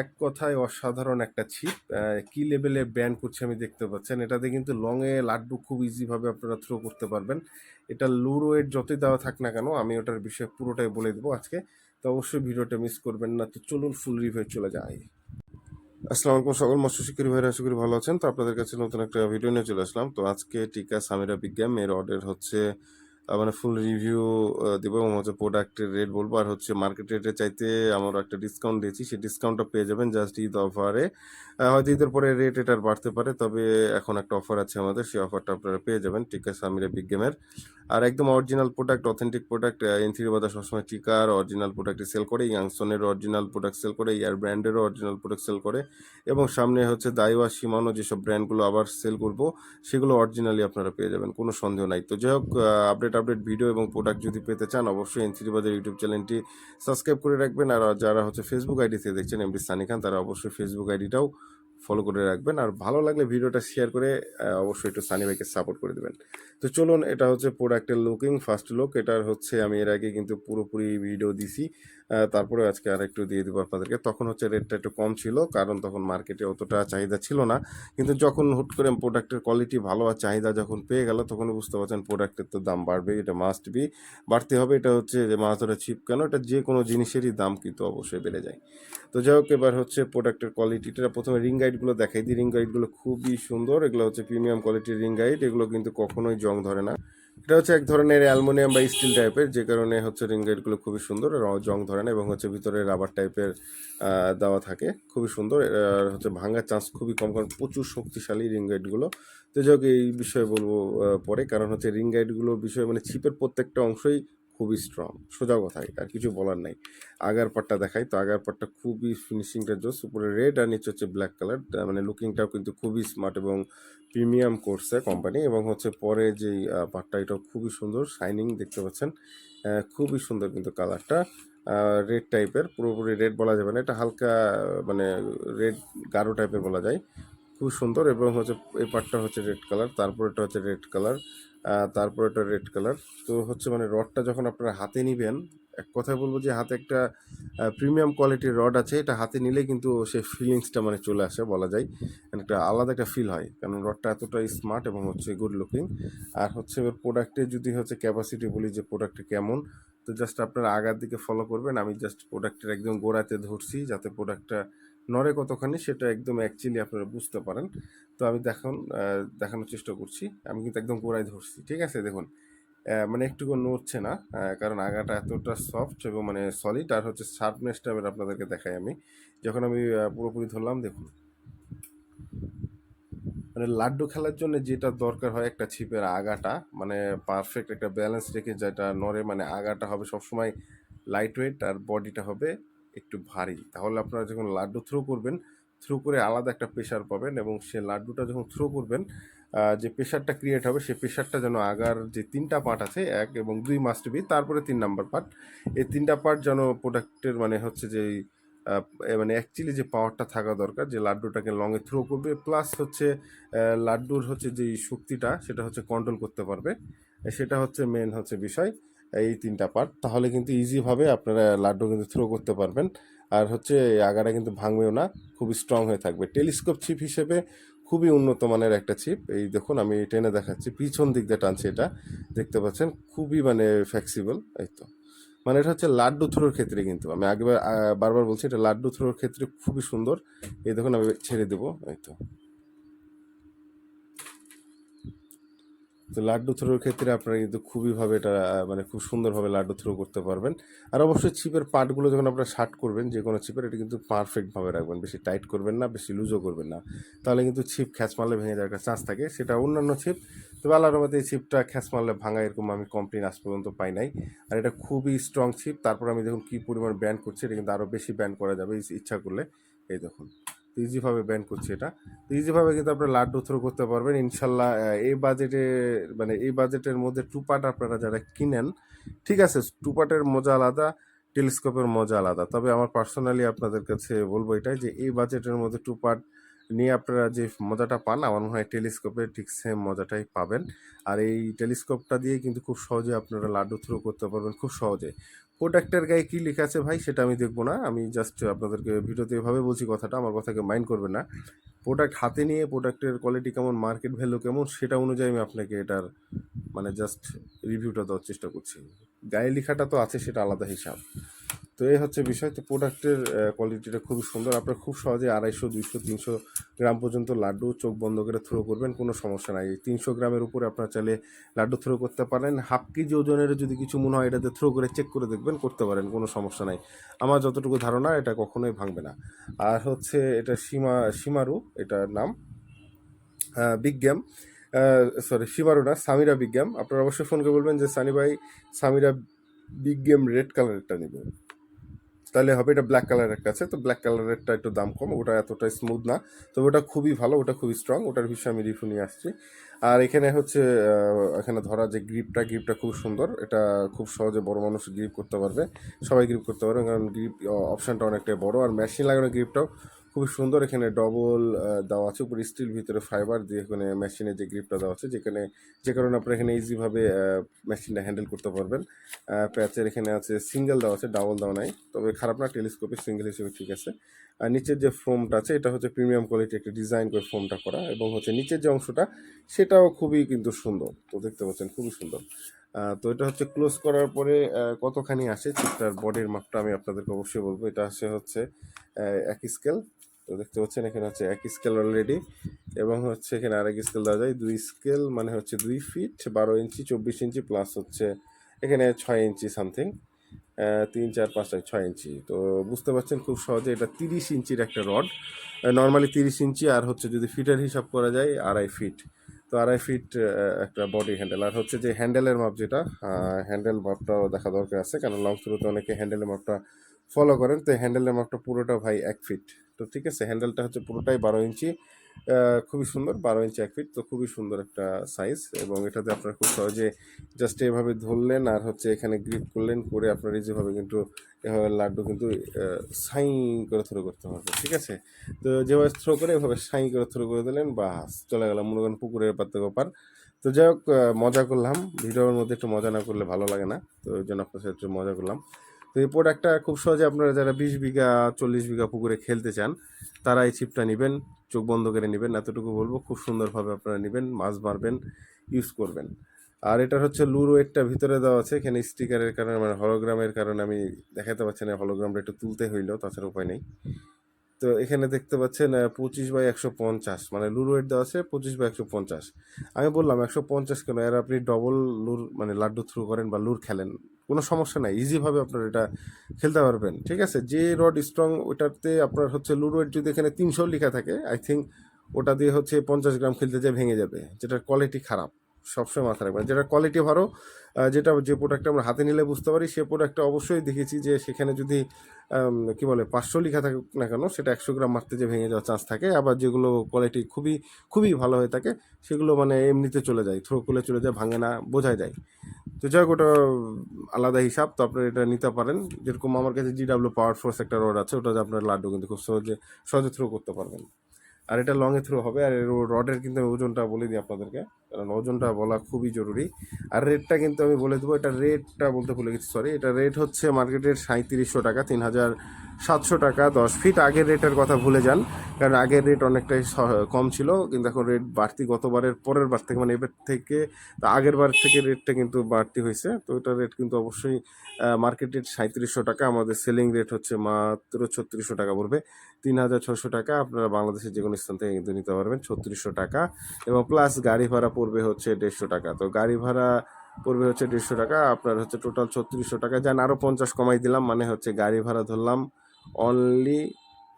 এক কথায় অসাধারণ একটা ছিপ। কি লেভেলে ব্যান করছে আমি দেখতে পাচ্ছেন। এটাতে কিন্তু লংয়ে লাড্ডু খুব ইজিভাবে আপনারা থ্রো করতে পারবেন। এটা লুর ওয়েট যতই দেওয়া থাক না কেন, আমি ওটার বিষয়ে পুরোটাই বলে দেবো আজকে। তো অবশ্যই ভিডিওটা মিস করবেন না তো চলুন ফুল রিভিউ চলে যাই। আসসালামু আলাইকুম সকল মৎস্য শিক্ষারী ভাইরা, আশা করি ভালো আছেন। তো আপনাদের কাছে নতুন একটা ভিডিও নিয়ে চলে আসলাম। তো আজকে টিকা সামিরা বিজ্ঞান, এর অর্ডার হচ্ছে মানে ফুল রিভিউ দিব এবং হচ্ছে প্রোডাক্টের রেট বলব। আর হচ্ছে মার্কেট রেটের চাইতে আমরা একটা ডিসকাউন্ট দিয়েছি। সেই ডিসকাউন্টটা পেয়ে যাবেন জাস্ট ঈদ অফারে হয়তো ঈদের পরে রেট এটার বাড়তে পারে, তবে এখন একটা অফার আছে আমাদের, সেই অফারটা আপনারা পেয়ে যাবেন। টিকা সামিরা বিজ্ঞানের আর একদম অরিজিনাল প্রোডাক্ট অথেন্টিক প্রোডাক্ট এনথিরি বাদা সবসময় টিকার অরিজিনাল প্রোডাক্ট সেল করে ইয়াংসনের অরিজিনাল প্রোডাক্ট সেল করে ইয়ার ব্র্যান্ডেরও অরিজিনাল প্রোডাক্ট সেল করে, এবং সামনে হচ্ছে দাইওয়া সীমানো যেসব ব্র্যান্ডগুলো আবার সেল করব, সেগুলো অরিজিনালি আপনারা পেয়ে যাবেন, কোনো সন্দেহ নাই। তো যাই হোক আপডেট আপডেট ভিডিও এবং প্রোডাক্ট যদি পেতে চান, অবশ্যই এনসিডি বাজার ইউটিউব চ্যানেলটি সাবস্ক্রাইব করে রাখবেন। আর যারা হচ্ছে ফেসবুক আইডিতে দেখছেন এমডি সানি খান তারা অবশ্যই ফেসবুক আইডিটাও ফলো করে রাখবেন আর ভালো লাগলে ভিডিওটা শেয়ার করে অবশ্যই একটু সানি ভাইকে সাপোর্ট করে দেবেন। তো চলুন, এটা হচ্ছে প্রোডাক্টের লুকিং ফার্স্ট লুক এটার হচ্ছে আমি এর আগে কিন্তু পুরোপুরি ভিডিও দিছি। তারপরে আজকে আর একটু দিয়ে দেবো আপনাদেরকে। তখন হচ্ছে রেটটা একটু কম ছিল, কারণ তখন মার্কেটে অতটা চাহিদা ছিল না। কিন্তু যখন হুট করে প্রোডাক্টের কোয়ালিটি ভালো আর চাহিদা যখন পেয়ে গেল তখন বুঝতে পারছেন প্রোডাক্টের তো দাম বাড়বে, এটা মাস্ট বি বাড়তে হবে, এটা হচ্ছে যে মাছ ধরা ছিপ কেন, এটা যে কোনো জিনিসেরই দাম কিন্তু অবশ্যই বেড়ে যায়। তো যাই হোক, এবার হচ্ছে প্রোডাক্টের কোয়ালিটিটা প্রথমে রিং গাইডগুলো দেখাই দিই রিং গাইডগুলো খুবই সুন্দর। এগুলো হচ্ছে প্রিমিয়াম কোয়ালিটির রিং গাইড এগুলো কিন্তু কখনোই জং ধরে না। এটা হচ্ছে এক ধরনের অ্যালুমিনিয়াম বা স্টিল টাইপের, যে কারণে হচ্ছে রিং গাইডগুলো খুবই সুন্দর জং ধরে না এবং হচ্ছে ভিতরে রাবার টাইপের দেওয়া থাকে। খুবই সুন্দর। আর হচ্ছে ভাঙার চান্স খুবই কম, কারণ প্রচুর শক্তিশালী রিং গাইডগুলো তো যাই এই বিষয়ে বলব পরে। কারণ হচ্ছে রিং গাইডগুলোর বিষয়ে মানে ছিপের প্রত্যেকটা অংশই খুবই স্ট্রং সোজা কথাই আর কিছু বলার নাই। আগার পাটটা দেখাই তো আগার পাটটা খুবই ফিনিশিংটা জোস উপরে রেড আর নিচে হচ্ছে ব্ল্যাক কালার মানে লুকিংটাও কিন্তু খুবই স্মার্ট এবং প্রিমিয়াম করছে কোম্পানি এবং হচ্ছে পরে আহ, পাটটা এটাও খুবই সুন্দর শাইনিং দেখতে পাচ্ছেন। খুবই সুন্দর কিন্তু কালারটা রেড টাইপের পুরোপুরি রেড বলা যাবে না এটা হালকা মানে রেড গাঢ় টাইপের বলা যায়। খুব সুন্দর এবং হচ্ছে এই পাটটা হচ্ছে রেড কালার তারপর এটা হচ্ছে রেড কালার তারপর এটা রেড কালার তো হচ্ছে মানে রডটা যখন আপনারা হাতে নিবেন, এক কথায় বলব যে হাতে একটা প্রিমিয়াম কোয়ালিটির রড আছে, এটা হাতে নিলে কিন্তু সেই ফিলিংসটা মানে চলে আসে বলা যায়। মানে একটা আলাদা একটা ফিল হয়, কারণ রডটা এতটা স্মার্ট এবং হচ্ছে গুড লুকিং আর হচ্ছে এবার প্রোডাক্টে যদি হচ্ছে ক্যাপাসিটি বলি যে প্রোডাক্টটা কেমন, তো জাস্ট আপনারা আগার দিকে ফলো করবেন। আমি জাস্ট প্রোডাক্টের একদম গোড়াতে ধরছি যাতে প্রোডাক্টটা নড়ে কতখানি সেটা একদম অ্যাকচুয়ালি আপনারা বুঝতে পারেন। তো আমি দেখান দেখানোর চেষ্টা করছি। আমি কিন্তু একদম গোড়ায় ধরছি, ঠিক আছে? দেখুন মানে একটুকু নড়ছে না কারণ আগাটা এতটা সফট এবং মানে সলিড আর হচ্ছে শার্পনেসটা এবার আপনাদেরকে দেখাই আমি। যখন আমি পুরোপুরি ধরলাম, দেখুন। মানে লাড্ডু খেলার জন্য যেটা দরকার হয় একটা ছিপের আগাটা মানে পারফেক্ট একটা ব্যালেন্স রেখে যেটা নড়ে মানে আগাটা হবে সবসময় লাইট ওয়েট আর বডিটা হবে একটু ভারী। তাহলে আপনারা যখন লাড্ডু থ্রো করবেন থ্রো করে আলাদা একটা প্রেশার পাবেন এবং সে লাড্ডুটা যখন থ্রো করবেন যে প্রেশারটা ক্রিয়েট হবে সেই প্রেশারটা যেন আগার যে তিনটা পার্ট আছে, এক এবং দুই মাস্ট বি তারপরে তিন নাম্বার পার্ট এই তিনটা পার্ট যেন প্রোডাক্টের মানে হচ্ছে যে মানে অ্যাকচুয়ালি যে পাওয়ারটা থাকা দরকার, যে লাড্ডুটাকে লংয়ে থ্রো করবে প্লাস হচ্ছে লাড্ডুর হচ্ছে যে শক্তিটা, সেটা হচ্ছে কন্ট্রোল করতে পারবে। সেটা হচ্ছে মেন হচ্ছে বিষয়। এই তিনটা পার্ট তাহলে কিন্তু ইজিভাবে আপনারা লাড্ডু কিন্তু থ্রো করতে পারবেন। আর হচ্ছে আগাটা কিন্তু ভাঙবেও না, খুবই স্ট্রং হয়ে থাকবে। টেলিস্কোপ চিপ হিসেবে খুবই উন্নত মানের একটা চিপ এই দেখুন, আমি টেনে দেখাচ্ছি, পিছন দিক দিয়ে টানছি এটা। দেখতে পাচ্ছেন, খুবই মানে ফ্লেক্সিবল এই তো। মানে এটা হচ্ছে লাড্ডু থ্রোর ক্ষেত্রে কিন্তু। আমি আগেবার বারবার বলছি, এটা লাড্ডু থ্রোর ক্ষেত্রে খুবই সুন্দর। এই দেখুন, আমি ছেড়ে দেবো, এই তো। তো লাড্ডু থ্রোর ক্ষেত্রে আপনারা কিন্তু খুবইভাবে এটা মানে খুব সুন্দরভাবে লাড্ডু থ্রো করতে পারবেন। আর অবশ্যই চিপের পার্টগুলো যখন আপনারা শার্ট করবেন, যে কোনো চিপের এটা কিন্তু পারফেক্টভাবে রাখবেন। বেশি টাইট করবেন না, বেশি লুজও করবেন না। তাহলে কিন্তু ছিপ খ্যাচ মারলে ভেঙে যাওয়ার একটা চান্স থাকে। সেটা অন্যান্য ছিপ তবে আল্লাহর মধ্যে এই ছিপটা খ্যাচ মারলে ভাঙা এরকম আমি কমপ্লেন আজ পর্যন্ত পাই নাই। আর এটা খুবই স্ট্রং ছিপ তারপর আমি দেখুন কী পরিমাণ ব্যান্ড করছি, এটা কিন্তু আরও বেশি ব্যান্ড করা যাবে, ইচ্ছা করলে। এই দেখুন। ইজিভাবে ব্যান করছে এটা। তো ইজিভাবে কিন্তু আপনারা লাড্ডু থ্রো করতে পারবেন। ইনশাল্লাহ এই বাজেটে মানে এই বাজেটের মধ্যে টু পার্ট আপনারা যারা কিনেন, ঠিক আছে টু পার্টের মজা আলাদা টেলিস্কোপের মজা আলাদা। তবে আমার পার্সোনালি আপনাদের কাছে বলব এটাই যে, এই বাজেটের মধ্যে টু পার্ট নিয়ে আপনারা যে মজাটা পান, আমার মনে হয় টেলিস্কোপে ঠিক সেম মজাটাই পাবেন। আর এই টেলিস্কোপটা দিয়ে কিন্তু খুব সহজে আপনারা লাড্ডু থ্রো করতে পারবেন, খুব সহজে। প্রোডাক্টের গায়ে কী লেখা আছে ভাই, সেটা আমি দেখব না। আমি জাস্ট আপনাদেরকে ভিডিওতে এভাবে বলছি কথাটা, আমার কথাকে মাইন্ড করবে না। প্রোডাক্ট হাতে নিয়ে, প্রোডাক্টের কোয়ালিটি কেমন মার্কেট ভ্যালু কেমন, সেটা অনুযায়ী আমি আপনাকে এটার মানে জাস্ট রিভিউটা দেওয়ার চেষ্টা করছি। গায়ে লেখাটা তো আছে, সেটা আলাদা হিসাব। তো এই হচ্ছে বিষয়। তো প্রোডাক্টের কোয়ালিটিটা খুবই সুন্দর। আপনারা খুব সহজে আড়াইশো, দুইশো, তিনশো গ্রাম পর্যন্ত লাড্ডু চোখ বন্ধ করে থ্রো করবেন, কোনো সমস্যা নাই। তিনশো গ্রামের উপরে আপনারা চাইলে লাড্ডু থ্রো করতে পারেন। হাফ কেজি ওজনের যদি কিছু মনে হয় এটাতে থ্রো করে চেক করে দেখবেন, করতে পারেন, কোনো সমস্যা নাই। আমার যতটুকু ধারণা, এটা কখনোই ভাঙবে না। আর হচ্ছে এটা সীমা, সীমারু, এটার নাম বিগ গেম সরি সীমারু না, সামিরা বিগ আপনারা অবশ্যই ফোন করে বলবেন যে, সানি ভাই, সামিরা বিগ গেম রেড কালারেরটা নিব। তাহলে হবে এটা ব্ল্যাক কালারের একটা আছে, তো ব্ল্যাক কালারেরটা একটু দাম কম, ওটা এতটা স্মুথ না। তবে ওটা খুবই ভালো, ওটা খুবই স্ট্রং ওটার বিষয়ে আমি রিভিউ নিয়ে আসছি। আর এখানে হচ্ছে এখানে ধরা যে গ্রিপটা গ্রিপটা খুব সুন্দর, এটা খুব সহজে বড় মানুষ গ্রিপ করতে পারবে, সবাই গ্রিপ করতে পারবে, কারণ গ্রিপ অপশানটা অনেকটাই বড়, আর মেশিন লাগানো গ্রিপটাও খুবই সুন্দর এখানে ডবল দেওয়া আছে। উপরে স্টিল ভিতরে ফাইবার দিয়ে এখানে মেশিনে যে গ্রিপটা দেওয়া আছে, যেখানে যে কারণে আপনারা এখানে ইজিভাবে মেশিনটা হ্যান্ডেল করতে পারবেন। প্যাচের এখানে আছে সিঙ্গেল দেওয়া আছে ডাবল দেওয়া নাই। তবে খারাপ না টেলিস্কোপে সিঙ্গেল হিসেবে ঠিক আছে। আর নিচের যে ফোমটা আছে, এটা হচ্ছে প্রিমিয়াম কোয়ালিটি একটা ডিজাইন করে ফোমটা করা, এবং হচ্ছে নিচের যে অংশটা, সেটাও খুবই কিন্তু সুন্দর। তো দেখতে পাচ্ছেন, খুবই সুন্দর। তো এটা হচ্ছে ক্লোজ করার পরে কতখানি আসে চিপটার বডির মাপটা আমি আপনাদেরকে অবশ্যই বলব। এটা আসে হচ্ছে এক স্কেল তো দেখতে পাচ্ছেন, এখানে হচ্ছে এক স্কেল অলরেডি এবং হচ্ছে এখানে আরেক স্কেল দেওয়া যায়। দুই স্কেল মানে হচ্ছে দুই ফিট বারো ইঞ্চি, চব্বিশ ইঞ্চি প্লাস হচ্ছে এখানে ছয় ইঞ্চি সামথিং তিন, চার, পাঁচ, ছয় ছয় ইঞ্চি। তো বুঝতে পারছেন খুব সহজে এটা তিরিশ ইঞ্চির একটা রড নর্মালি তিরিশ ইঞ্চি আর হচ্ছে যদি ফিটের হিসাব করা যায়, আড়াই ফিট তো আড়াই ফিট একটা বডি হ্যান্ডেল আর হচ্ছে যে হ্যান্ডেলের মাপ যেটা হ্যান্ডেল মাপটাও দেখা দরকার আছে, কারণ লং থ্রুতে অনেকে হ্যান্ডেলের মাপটা ফলো করেন। তো হ্যান্ডেলের মাপটা পুরোটা ভাই এক ফিট তো ঠিক আছে হ্যান্ডেলটা হচ্ছে পুরোটাই বারো ইঞ্চি। খুবই সুন্দর, বারো ইঞ্চি এক ফিট তো খুবই সুন্দর একটা সাইজ এবং এটাতে আপনারা খুব সহজে জাস্ট এভাবে ধরলেন আর হচ্ছে এখানে গ্রিপ করলেন, করে আপনার যেভাবে কিন্তু এভাবে লাড্ডু কিন্তু সাই করে থ্রো করতে হবে ঠিক আছে? তো যেভাবে থ্রো করে এভাবে সাই করে থ্রো করে দিলেন, বাস, চলে গেলাম মনে করেন পুকুরের পাতে ব্যাপার তো যাই হোক মজা করলাম, ভিডিওর মধ্যে একটু মজা না করলে ভালো লাগে না, তো ওই জন্য আপনার সাথে একটু মজা করলাম। তো এই প্রোডাক্টটা খুব সহজে আপনারা যারা বিশ বিঘা, চল্লিশ বিঘা পুকুরে খেলতে চান, তারা এই ছিপটা নেবেন, চোখ বন্ধ করে নেবেন। এতটুকু বলব, খুব সুন্দরভাবে আপনারা নেবেন, মাছ মারবেন ইউজ করবেন। আর এটার হচ্ছে লুর ওয়েটটা ভিতরে দেওয়া আছে, এখানে স্টিকারের কারণে মানে হলোগ্রামের কারণে আমি দেখাতে পারছি না হলোগ্রামটা একটু তুলতে হইল তাছাড়া উপায় নেই। তো এখানে দেখতে পাচ্ছেন পঁচিশ বাই একশো পঞ্চাশ। মানে লুর ওয়েট দেওয়া আছে পঁচিশ বাই একশো পঞ্চাশ। আমি বললাম, একশো পঞ্চাশ কেন? এর আপনি ডবল লুর মানে লাড্ডু থ্রু করেন বা লুর খেলেন। কোনো সমস্যা নাই ইজিভাবে আপনার এটা খেলতে পারবেন, ঠিক আছে? যে রড স্ট্রং ওটাতে আপনার হচ্ছে লুর ওয়েট যদি এখানে তিনশো লেখা থাকে আই থিঙ্ক ওটা দিয়ে হচ্ছে পঞ্চাশ গ্রাম খেলতে যায়, ভেঙে যাবে, যেটার কোয়ালিটি খারাপ। সবসময় মাথায় রাখবেন। যেটা কোয়ালিটি ভালো যেটা যে প্রোডাক্টটা আমরা হাতে নিলে বুঝতে পারি, সে প্রোডাক্টটা অবশ্যই দেখেছি যে সেখানে যদি কি বলে, পাঁচশো লেখা থাকে না কেন, সেটা একশো গ্রাম মারতে যে ভেঙে যাওয়ার চান্স থাকে, আবার যেগুলো কোয়ালিটি খুবই খুবই ভালো হয়ে থাকে, সেগুলো মানে এমনিতে চলে যায় থ্রো করলে চলে যায়, ভাঙে না বোঝাই যায়। তো যাই ওটা, আলাদা হিসাব তো আপনারা এটা নিতে পারেন। যেরকম আমার কাছে জি ডাব্লিউ পাওয়ার ফোর্স একটা রড আছে ওটাতে আপনার লাড্ডু কিন্তু খুব সহজে সহজে থ্রো করতে পারবেন। আর এটা লংয়ে থ্রো হবে, আর এর রডের কিন্তু আমি ওজনটা বলে দিই আপনাদেরকে, কারণ ওজনটা বলা খুবই জরুরি। আর রেটটা কিন্তু আমি বলে দেবো, এটা রেটটা বলতে ভুলে গেছি সরি এটা রেট হচ্ছে মার্কেটের সাঁত্রিশশো টাকা, তিন হাজার সাতশো টাকা, দশ ফিট আগের রেটের কথা ভুলে যান, কারণ আগের রেট অনেকটাই কম ছিল, কিন্তু এখন রেট বাড়তি গতবারের, পরের বার থেকে মানে এবার থেকে, তা আগের বার থেকে রেটটা কিন্তু বাড়তি হয়েছে। তো এটা রেট কিন্তু অবশ্যই মার্কেট রেট সাঁত্রিশশো টাকা, আমাদের সেলিং রেট হচ্ছে মাত্র ছত্রিশশো টাকা পড়বে। তিন হাজার ছশো টাকা আপনারা বাংলাদেশের যে কোনো স্থান থেকে কিন্তু নিতে পারবেন, ছত্রিশশো টাকা। এবং প্লাস গাড়ি ভাড়া পড়বে হচ্ছে দেড়শো টাকা। তো গাড়ি ভাড়া পড়বে হচ্ছে দেড়শো টাকা, আপনার হচ্ছে টোটাল ছত্রিশশো টাকা। যান আরও পঞ্চাশ কমাই দিলাম মানে হচ্ছে গাড়ি ভাড়া ধরলাম অনলি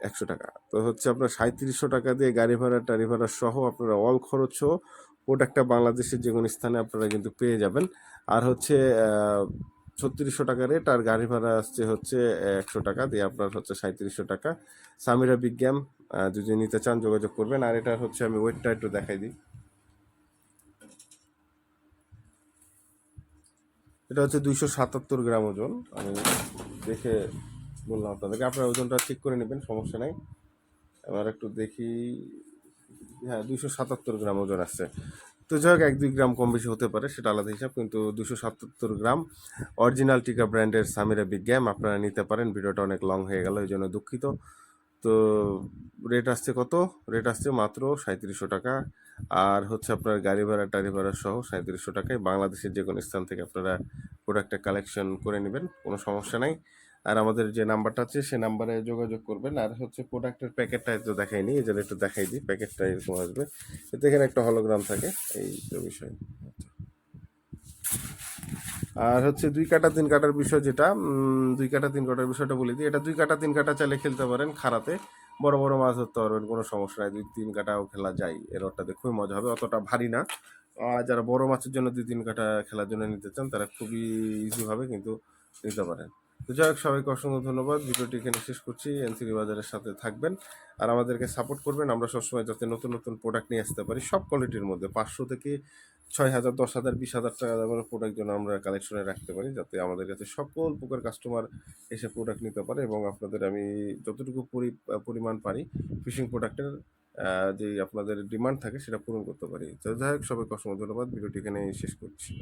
একশো টাকা। তো হচ্ছে আপনার সাঁত্রিশশো টাকা দিয়ে গাড়ি ভাড়া, টাড়ি ভাড়া সহ আপনারা অল খরচও প্রোডাক্টটা বাংলাদেশের যে কোনো স্থানে আপনারা কিন্তু পেয়ে যাবেন। আর হচ্ছে ছত্রিশশো টাকা রেট আর গাড়ি ভাড়া আসছে হচ্ছে একশো টাকা দিয়ে আপনার হচ্ছে সাঁত্রিশশো টাকা। সামিরা বিজ্ঞান যদি নিতে চান যোগাযোগ করবেন। আর এটা হচ্ছে আমি ওয়েটটা একটু দেখাই দিই। এটা হচ্ছে দুইশো সাতাত্তর গ্রাম ওজন। আমি দেখে বললাম আপনাদেরকে। আপনার ওজনটা ঠিক করে নেবেন, সমস্যা নাই। এবার একটু দেখি হ্যাঁ দুইশো সাতাত্তর গ্রাম ওজন আসছে তো যাই হোক, এক দুই গ্রাম কম বেশি হতে পারে, সেটা আলাদা হিসাব, কিন্তু দুশো সাতাত্তর গ্রাম অরিজিনাল টিকা ব্র্যান্ডের সামিরা গ্যাম, আপনারা নিতে পারেন। ভিডিওটা অনেক লং হয়ে গেল, এই জন্য দুঃখিত। তো রেট আসছে কত? রেট আসছে মাত্র সাঁত্রিশশো টাকা। আর হচ্ছে আপনার গাড়ি ভাড়া, টাড়ি ভাড়া সহ সাঁত্রিশশো টাকায় বাংলাদেশের যে কোনো স্থান থেকে আপনারা প্রোডাক্টটা কালেকশন করে নেবেন, কোনো সমস্যা নাই। আর আমাদের যে নাম্বারটা আছে, সে নাম্বারে যোগাযোগ করবেন। আর হচ্ছে প্রোডাক্টের প্যাকেটটা তো দেখাইনি, এই জন্য একটু দেখাই দিই, প্যাকেটটা এরকম আসবে। এতে এখানে একটা হলোগ্রাম থাকে, এই তো বিষয়। আর হচ্ছে দুই কাটা, তিন কাটার বিষয় যেটা দুই কাটা, তিন কাটার বিষয়টা বলে দিই। এটা দুই কাটা, তিন কাটা চাইলে খেলতে পারেন খারাতে বড় বড় মাছ ধরতে পারবেন, কোনো সমস্যা নাই। দুই, তিন কাটাও খেলা যায় এর রডটাতে খুবই মজা হবে। অতটা ভারী না। আর যারা বড় মাছের জন্য দুই, তিন কাটা খেলার জন্য নিতে চান, তারা খুবই ইজিভাবে কিন্তু নিতে পারেন। তো যাই হোক, সবাইকে অসংখ্য ধন্যবাদ। ভিডিওটি এখানে শেষ করছি। এনসিডি বাজারের সাথে থাকবেন আর আমাদেরকে সাপোর্ট করবেন। আমরা সবসময় যাতে নতুন নতুন প্রোডাক্ট নিয়ে আসতে পারি, সব কোয়ালিটির মধ্যে। পাঁচশো থেকে ছয় হাজার, দশ হাজার, বিশ হাজার টাকা দামের প্রোডাক্ট যেন আমরা কালেকশনে রাখতে পারি, যাতে আমাদের কাছে সকল প্রকার কাস্টমার এসে প্রোডাক্ট নিতে পারে এবং আপনাদের আমি যতটুকু পরি, পরিমাণ পারি ফিশিং প্রোডাক্টের যে আপনাদের ডিমান্ড থাকে সেটা পূরণ করতে পারি। তো যাই হোক, সবাইকে অসংখ্য ধন্যবাদ। ভিডিওটি এখানে শেষ করছি।